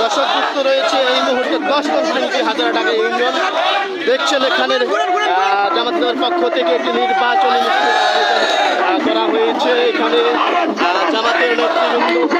দর্শক যুক্ত রয়েছে এই মুহূর্তে দশ শ্রেণীতে হাজার টাকা ইউনিয়ন। দেখছেন এখানে আহ, জামাতের পক্ষ থেকে একটি নির্বাচনী করা হয়েছে। এখানে জামাতের নেতৃবৃন্দ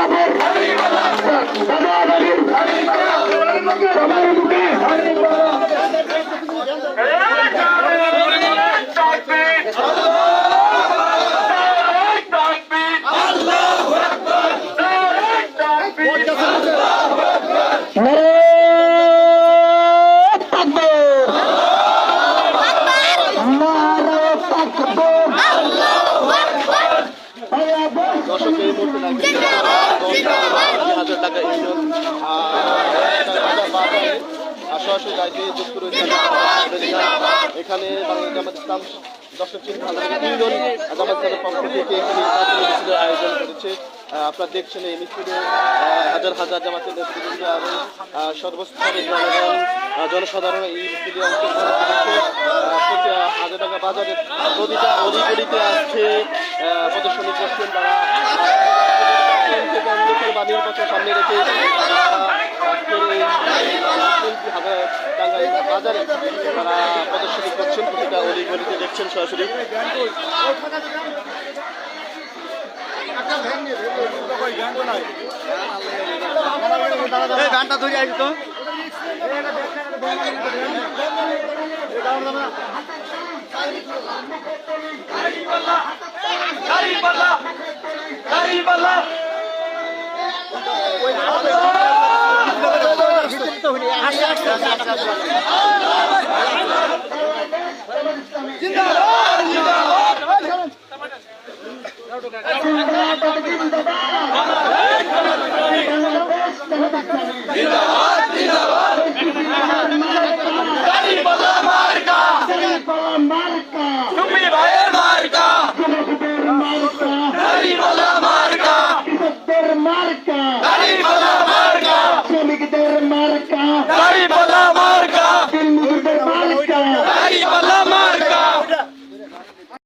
দর্শক এই মুহূর্তে লাগছে হাজার টাকা এখানে জামাত ইসলাম আয়োজন আপনারা দেখছেন এই মিছিলে হাজার হাজার জামাতের নেতৃবৃন্দ এবং সর্বস্তরের জনগণ জনসাধারণ এই মিছিলে অংশগ্রহণ করেছে হাজার টাকা বাজারের প্রতিটা অলিগলিতে আজকে আহ, প্রদর্শনী করছেন তারা থেকে করে নির্বাচন সামনে রেখে টাঙ্গাইল বাজারে। তারা প্রদর্শনী করছেন প্রতিটা অলিগলিতে দেখছেন সরাসরি। গানটা ধরে আসি তো। জিন্দাবাদ